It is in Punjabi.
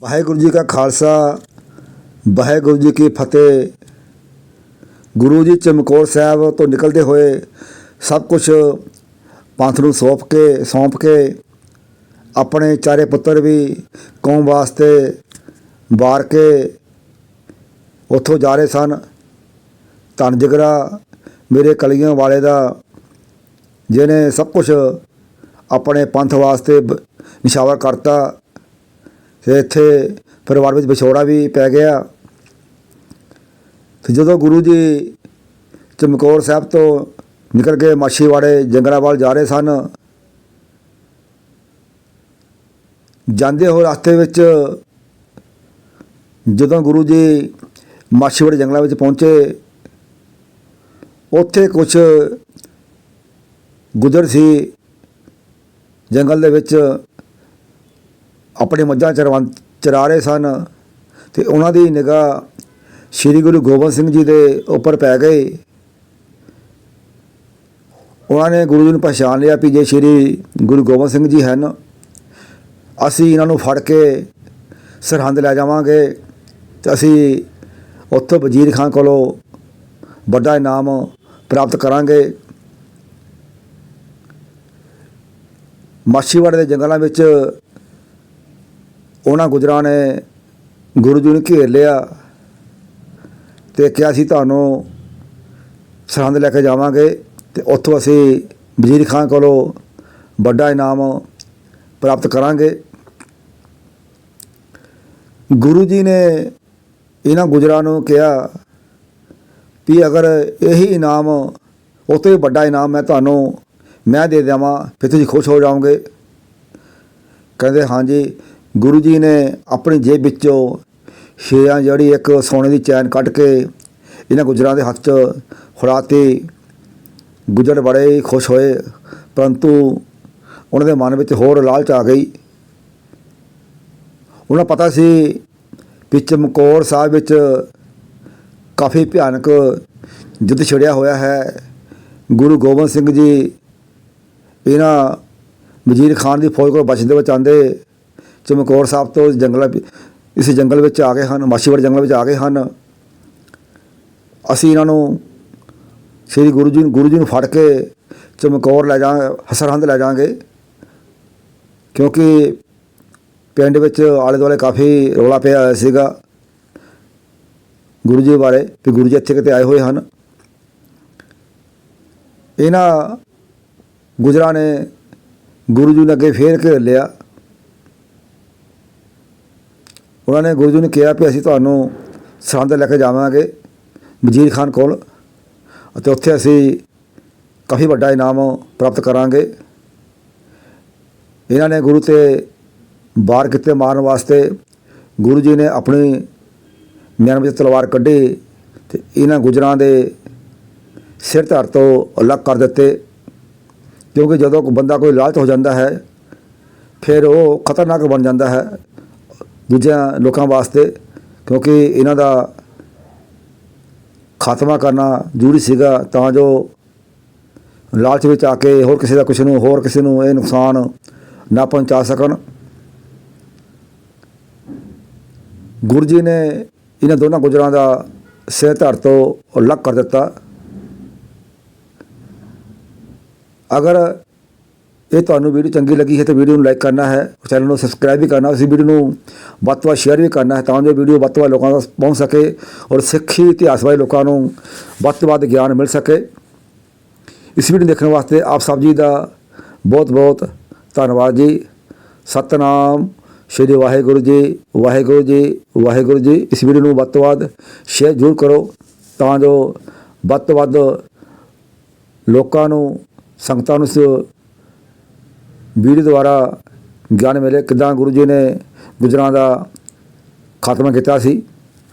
ਵਾਹਿਗੁਰੂ ਜੀ ਕਾ ਖਾਲਸਾ, ਵਾਹਿਗੁਰੂ ਜੀ ਕੀ ਫਤਿਹ। ਗੁਰੂ ਜੀ ਚਮਕੌਰ ਸਾਹਿਬ ਤੋਂ ਨਿਕਲਦੇ ਹੋਏ ਸਭ ਕੁਝ ਪੰਥ ਨੂੰ ਸੌਂਪ ਕੇ ਸੌਂਪ ਕੇ ਆਪਣੇ ਚਾਰੇ ਪੁੱਤਰ ਵੀ ਕੌਮ ਵਾਸਤੇ ਵਾਰ ਕੇ ਉੱਥੋਂ ਜਾ ਰਹੇ ਸਨ। ਧੰਨ ਜਿਗਰਾ ਮੇਰੇ ਕਲੀਆਂ ਵਾਲੇ ਦਾ, ਜਿਹਨੇ ਸਭ ਕੁਝ ਆਪਣੇ ਪੰਥ ਵਾਸਤੇ ਬ- ਨਿਸ਼ਾਵਰ ਕਰਤਾ। ਤੇ ਇੱਥੇ ਪਰਿਵਾਰ ਵਿੱਚ ਵਿਛੋੜਾ ਵੀ ਪੈ ਗਿਆ। ਤੇ ਜਦੋਂ ਗੁਰੂ ਜੀ ਚਮਕੌਰ ਸਾਹਿਬ ਤੋਂ ਨਿਕਲ ਕੇ ਮਾਛੀਵਾੜੇ ਜੰਗਲਾਂ ਵੱਲ ਜਾ ਰਹੇ ਸਨ, ਜਾਂਦੇ ਹੋਏ ਰਸਤੇ ਵਿੱਚ ਜਦੋਂ ਗੁਰੂ ਜੀ ਮਾਛੀਵਾੜੇ ਜੰਗਲਾਂ ਵਿੱਚ ਪਹੁੰਚੇ, ਉੱਥੇ ਕੁਝ ਗੁਜਰ ਸੀ ਜੰਗਲ ਦੇ ਵਿੱਚ। ਆਪਣੀ ਮੱਝਾਂ ਚਰਵਾਂ ਚਰਾ ਰਹੇ ਸਨ ਤੇ ਉਹਨਾਂ ਦੀ ਨਿਗਾਹ ਸ੍ਰੀ ਗੁਰੂ ਗੋਬਿੰਦ ਸਿੰਘ ਜੀ ਦੇ ਉੱਪਰ ਪੈ ਗਈ। ਉਹਨਾਂ ਨੇ ਗੁਰੂ ਜੀ ਨੂੰ ਪਛਾਣ ਲਿਆ ਵੀ ਜੇ ਸ੍ਰੀ ਗੁਰੂ ਗੋਬਿੰਦ ਸਿੰਘ ਜੀ ਹਨ, ਅਸੀਂ ਇਹਨਾਂ ਨੂੰ ਫੜ ਕੇ ਸਰਹੰਦ ਲੈ ਜਾਵਾਂਗੇ ਤੇ ਅਸੀਂ ਉੱਥੋਂ ਵਜ਼ੀਰ ਖਾਨ ਕੋਲੋਂ ਵੱਡਾ ਇਨਾਮ ਪ੍ਰਾਪਤ ਕਰਾਂਗੇ। ਮਾਛੀਵਾੜੇ ਦੇ ਜੰਗਲਾਂ ਵਿੱਚ ਉਹਨਾਂ ਗੁਜਰਾਂ ਨੇ ਗੁਰੂ ਜੀ ਨੂੰ ਘੇਰ ਲਿਆ ਤੇ ਕਿਹਾ ਸੀ, ਤੁਹਾਨੂੰ ਸਰਹੰਦ ਲੈ ਕੇ ਜਾਵਾਂਗੇ ਤੇ ਉੱਥੋਂ ਅਸੀਂ ਵਜ਼ੀਰ ਖਾਨ ਕੋਲੋਂ ਵੱਡਾ ਇਨਾਮ ਪ੍ਰਾਪਤ ਕਰਾਂਗੇ। ਗੁਰੂ ਜੀ ਨੇ ਇਹਨਾਂ ਗੁਜਰਾਂ ਨੂੰ ਕਿਹਾ ਵੀ ਅਗਰ ਇਹੀ ਇਨਾਮ ਉਹ ਤੋਂ ਵੱਡਾ ਇਨਾਮ ਮੈਂ ਤੁਹਾਨੂੰ, ਮੈਂ ਦੇ ਦੇਵਾਂ, ਫਿਰ ਤੁਸੀਂ ਖੁਸ਼ ਹੋ ਜਾਓਗੇ। ਕਹਿੰਦੇ, ਹਾਂਜੀ ਗੁਰੂ ਜੀ ਨੇ ਆਪਣੀ ਜੇਬ ਵਿੱਚੋਂ ਸ਼ੇਰਾਂ ਜਿਹੜੀ ਇੱਕ ਸੋਨੇ ਦੀ ਚੈਨ ਕੱਢ ਕੇ ਇਹਨਾਂ ਗੁਜਰਾਂ ਦੇ ਹੱਥ 'ਚ ਫੜਾਤੀ। ਗੁਜਰ ਬੜੇ ਹੀ ਖੁਸ਼ ਹੋਏ, ਪਰੰਤੂ ਉਹਨਾਂ ਦੇ ਮਨ ਵਿੱਚ ਹੋਰ ਲਾਲਚ ਆ ਗਈ। ਉਹਨਾਂ ਪਤਾ ਸੀ ਵੀ ਚਮਕੌਰ ਸਾਹਿਬ ਵਿੱਚ ਕਾਫੀ ਭਿਆਨਕ ਯੁੱਧ ਛਿੜਿਆ ਹੋਇਆ ਹੈ। ਗੁਰੂ ਗੋਬਿੰਦ ਸਿੰਘ ਜੀ ਇਹਨਾਂ ਵਜ਼ੀਰ ਖਾਨ ਦੀ ਫੌਜ ਕੋਲ ਬਚਦੇ ਬਚਾਉਂਦੇ ਚਮਕੌਰ ਸਾਹਿਬ ਤੋਂ ਜੰਗਲ ਇਸ ਜੰਗਲ ਵਿੱਚ ਆ ਗਏ ਹਨ, ਮਾਛੀਵਾੜੇ ਜੰਗਲ ਵਿੱਚ ਆ ਗਏ ਹਨ। ਅਸੀਂ ਇਹਨਾਂ ਨੂੰ ਸ੍ਰੀ ਗੁਰੂ ਜੀ ਨੂੰ, ਗੁਰੂ ਜੀ ਨੂੰ ਫੜ ਕੇ ਚਮਕੌਰ ਲੈ ਜਾ ਹਸਰਹੰਦ ਲੈ ਜਾਾਂਗੇ ਕਿਉਂਕਿ ਪਿੰਡ ਵਿੱਚ ਆਲੇ ਦੁਆਲੇ ਕਾਫੀ ਰੌਲਾ ਪਿਆ ਹੋਇਆ ਸੀਗਾ ਗੁਰੂ ਜੀ ਬਾਰੇ, ਵੀ ਗੁਰੂ ਜੀ ਇੱਥੇ ਕਿਤੇ ਆਏ ਹੋਏ ਹਨ। ਇਹਨਾਂ ਗੁਜਰਾਂ ਨੇ ਗੁਰੂ ਜੀ ਨੂੰ ਅੱਗੇ ਫੇਰ ਘੇਰ ਲਿਆ। ਉਹਨਾਂ ਨੇ ਗੁਰੂ ਜੀ ਨੂੰ ਕਿਹਾ ਵੀ ਅਸੀਂ ਤੁਹਾਨੂੰ ਸਰਹੰਦ ਲੈ ਕੇ ਜਾਵਾਂਗੇ, ਵਜ਼ੀਰ ਖਾਨ ਕੋਲ, ਅਤੇ ਉੱਥੇ ਅਸੀਂ ਕਾਫੀ ਵੱਡਾ ਇਨਾਮ ਪ੍ਰਾਪਤ ਕਰਾਂਗੇ। ਇਹਨਾਂ ਨੇ ਗੁਰੂ ਤੇ ਬਾਰ ਕਿਤੇ ਮਾਰਨ ਵਾਸਤੇ ਗੁਰੂ ਜੀ ਨੇ ਆਪਣੀ ਮਿਆਨ ਵਿੱਚ ਤਲਵਾਰ ਕੱਢੀ ਤੇ ਇਹਨਾਂ ਗੁਜਰਾਂ ਦੇ ਸਿਰ ਧੜ ਤੋਂ ਅਲੱਗ ਕਰ ਦਿੱਤੇ, ਕਿਉਂਕਿ ਜਦੋਂ ਬੰਦਾ ਕੋਈ ਲਾਲਚ ਹੋ ਜਾਂਦਾ ਹੈ, ਫਿਰ ਉਹ ਖਤਰਨਾਕ ਬਣ ਜਾਂਦਾ ਹੈ। ਦੂਜਿਆਂ ਲੋਕਾਂ ਵਾਸਤੇ, ਕਿਉਂਕਿ ਇਹਨਾਂ ਦਾ ਖਾਤਮਾ ਕਰਨਾ ਜ਼ਰੂਰੀ ਸੀਗਾ, ਤਾਂ ਜੋ ਲਾਲਚ ਵਿੱਚ ਆ ਕੇ ਹੋਰ ਕਿਸੇ ਦਾ ਕਿਸੇ ਨੂੰ, ਹੋਰ ਕਿਸੇ ਨੂੰ ਇਹ ਨੁਕਸਾਨ ਨਾ ਪਹੁੰਚਾ ਸਕਣ। ਗੁਰੂ ਜੀ ਨੇ ਇਹਨਾਂ ਦੋਨਾਂ ਗੁਜਰਾਂ ਦਾ ਸਿਰ ਧੜ ਤੋਂ ਅਲੱਗ ਕਰ ਦਿੱਤਾ। ਅਗਰ ਇਹ ਤੁਹਾਨੂੰ ਵੀਡੀਓ ਚੰਗੀ ਲੱਗੀ ਹੈ ਤਾਂ ਵੀਡੀਓ ਨੂੰ ਲਾਈਕ ਕਰਨਾ ਹੈ ਚੈਨਲ ਨੂੰ ਸਬਸਕ੍ਰਾਈਬ ਵੀ ਕਰਨਾ ਉਸ ਵੀਡੀਓ ਨੂੰ ਵੱਧ ਤੋਂ ਵੱਧ ਸ਼ੇਅਰ ਵੀ ਕਰਨਾ ਹੈ ਤਾਂ ਜੋ ਵੀਡੀਓ ਵੱਧ ਤੋਂ ਵੱਧ ਲੋਕਾਂ ਤੱਕ ਪਹੁੰਚ ਸਕੇ ਔਰ ਸਿੱਖੀ ਇਤਿਹਾਸ ਬਾਰੇ ਲੋਕਾਂ ਨੂੰ ਵੱਧ ਤੋਂ ਵੱਧ ਗਿਆਨ ਮਿਲ ਸਕੇ। ਇਸ ਵੀਡੀਓ ਨੂੰ ਦੇਖਣ ਵਾਸਤੇ ਆਪ ਸਭ ਜੀ ਦਾ ਬਹੁਤ ਬਹੁਤ ਧੰਨਵਾਦ ਜੀ। ਸਤਨਾਮ ਸ਼੍ਰੀ ਵਾਹਿਗੁਰੂ ਜੀ ਵਾਹਿਗੁਰੂ ਜੀ ਵਾਹਿਗੁਰੂ ਜੀ। ਇਸ ਵੀਡੀਓ ਨੂੰ ਵੱਧ ਤੋਂ ਵੱਧ ਸ਼ੇਅਰ ਜ਼ਰੂਰ ਕਰੋ ਤਾਂ ਜੋ ਵੱਧ ਤੋਂ ਵੱਧ ਲੋਕਾਂ ਨੂੰ, ਸੰਗਤਾਂ ਨੂੰ ਇਸ ਵੀਡੀਓ ਦੁਆਰਾ ਗਿਆਨ ਮਿਲੇ ਕਿੱਦਾਂ ਗੁਰੂ ਜੀ ਨੇ ਗੁਜਰਾਂ ਦਾ ਖਾਤਮਾ ਕੀਤਾ ਸੀ।